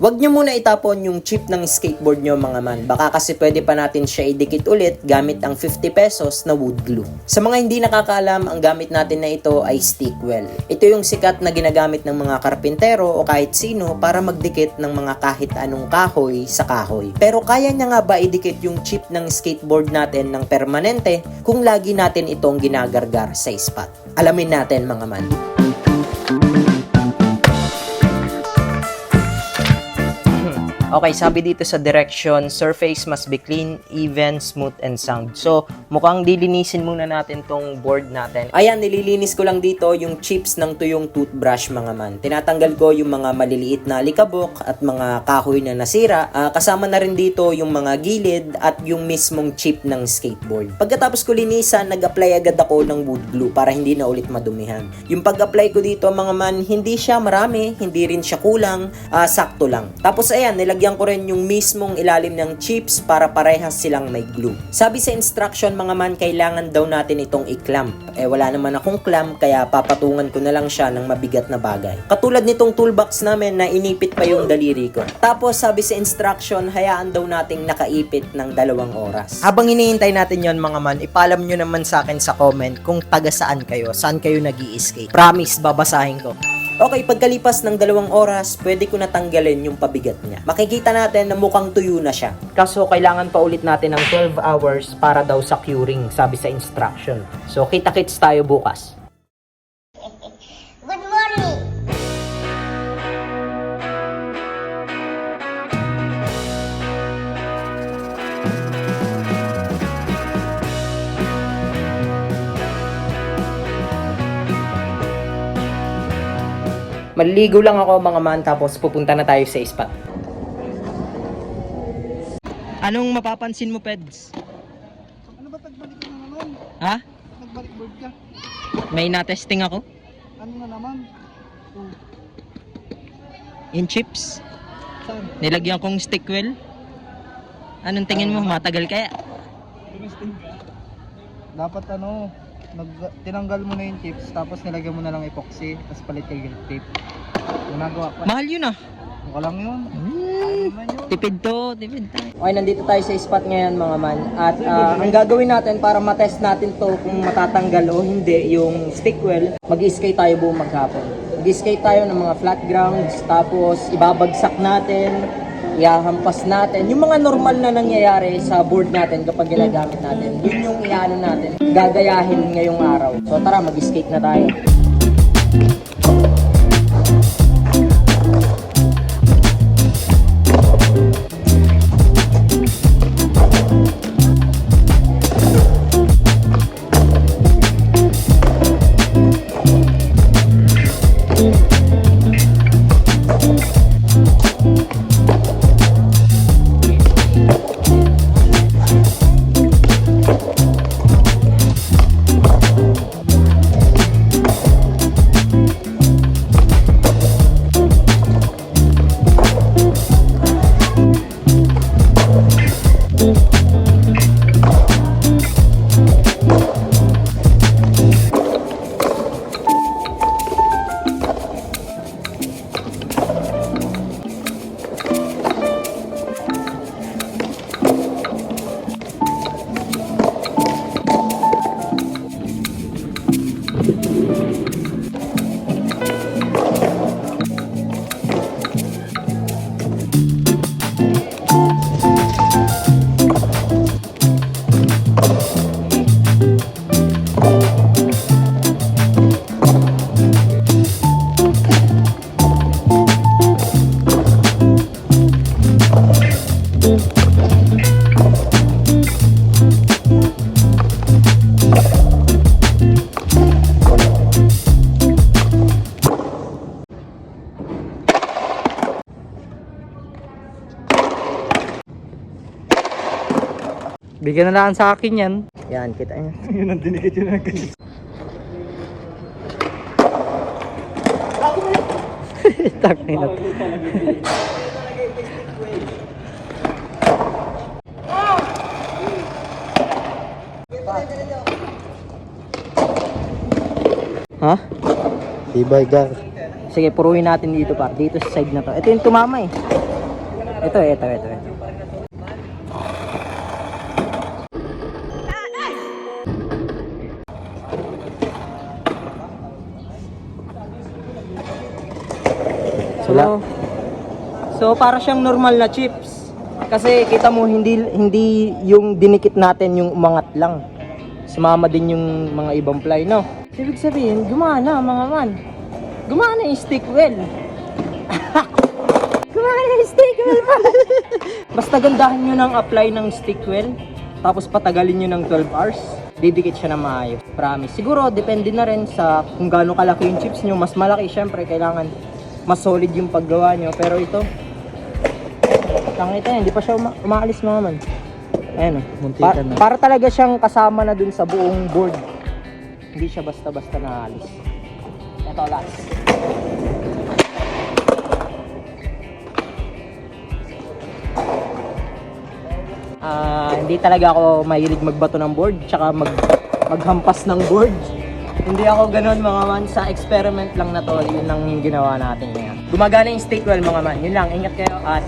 Huwag nyo muna itapon yung chip ng skateboard nyo mga man. Baka kasi pwede pa natin siya idikit ulit gamit ang 50 pesos na wood glue. Sa mga hindi nakakaalam, ang gamit natin na ito ay stickwell. Ito yung sikat na ginagamit ng mga karpintero o kahit sino para magdikit ng mga kahit anong kahoy sa kahoy. Pero kaya niya nga ba idikit yung chip ng skateboard natin ng permanente kung lagi natin itong ginagargar sa spot? Alamin natin mga man. Okay, sabi dito sa direction, surface must be clean, even, smooth, and sound. So, mukhang dilinisin muna natin tong board natin. Ayan, nililinis ko lang dito yung chips ng tuyong toothbrush mga man. Tinatanggal ko yung mga maliliit na likabok at mga kahoy na nasira. Ah, kasama na rin dito yung mga gilid at yung mismong chip ng skateboard. Pagkatapos ko linisan, nag-apply agad ako ng wood glue para hindi na ulit madumihan. Yung pag-apply ko dito mga man, hindi siya marami, hindi rin siya kulang, ah, sakto lang. Tapos ayan, nilagyan ko rin yung mismong ilalim ng chips para parehas silang may glue. Sabi sa instruction mga man, kailangan daw natin itong i-clamp. Eh wala naman akong clamp kaya papatungan ko na lang siya ng mabigat na bagay. Katulad nitong toolbox namin na inipit pa yung daliri ko. Tapos sabi sa instruction, hayaan daw nating nakaipit ng dalawang oras. Habang hinihintay natin yon mga man, ipalam nyo naman sa akin sa comment kung taga saan kayo, saan kayo nag escape Promise, babasahin ko. Okay, pagkalipas ng dalawang oras, pwede ko natanggalin yung pabigat niya. Makikita natin na mukhang tuyo na siya. Kaso kailangan pa ulit natin ng 12 hours para daw sa curing, sabi sa instruction. So, kita-kits tayo bukas. Maliligo lang ako mga man tapos pupunta na tayo sa spot. Anong mapapansin mo, Peds? Ano ba tagbalik na naman? Ha? Nagbalik board ka? May na-testing ako? Ano na naman? Oh, In chips? saan? Nilagyan kong stickwell? Anong tingin mo? Matagal kaya? Dapat ano, nag, tinanggal mo na yung chips, tapos nilagyan mo na lang epoxy, tapos palit kay grip tape. Ginagawa pa. Mahal yun ah. Mukha lang yun. Yun? Tipid to, tipid tayo. Okay, nandito tayo sa spot ngayon mga man. At ah, ang gagawin natin para matest natin to kung matatanggal o hindi yung stickwell, mag-skate tayo buong maghapon. Mag-skate tayo ng mga flat grounds, tapos ibabagsak natin, ihahampas natin. Yung mga normal na nangyayari sa board natin kapag ginagamit natin, yun yung iano natin, gagayahin ngayong araw. So tara, mag-skate na tayo. Bigyan na lang sa akin yan. Yan, kita niyo. yun ang dinikit yun ang ganyan. Takay na. Ha? Tibay gar. Sige, puruin natin dito par. Dito sa side na to. Ito yung tumama eh. Ito, ito, ito, ito. So, so para siyang normal na chips. Kasi kita mo hindi hindi yung dinikit natin yung umangat lang. Sumama din yung mga ibang ply, no? Ibig sabihin, gumana mga man. Gumana yung stick well. gumana yung stick well. Basta gandahan nyo ng apply ng stick well, tapos patagalin nyo ng 12 hours, didikit siya na maayos. Promise. Siguro, depende na rin sa kung gaano kalaki yung chips nyo. Mas malaki, syempre, kailangan mas solid yung paggawa nyo. Pero ito, tangita hindi pa siya uma- umaalis mga man. Ayan o. Muntikan na. para talaga siyang kasama na dun sa buong board. Hindi siya basta-basta naalis. Ito last. Ah, hindi talaga ako mahilig magbato ng board tsaka mag maghampas ng board. Hindi ako ganoon mga man sa experiment lang na to, yun lang yung ginawa natin ngayon. Gumagana yung stick well mga man. Yun lang, ingat kayo at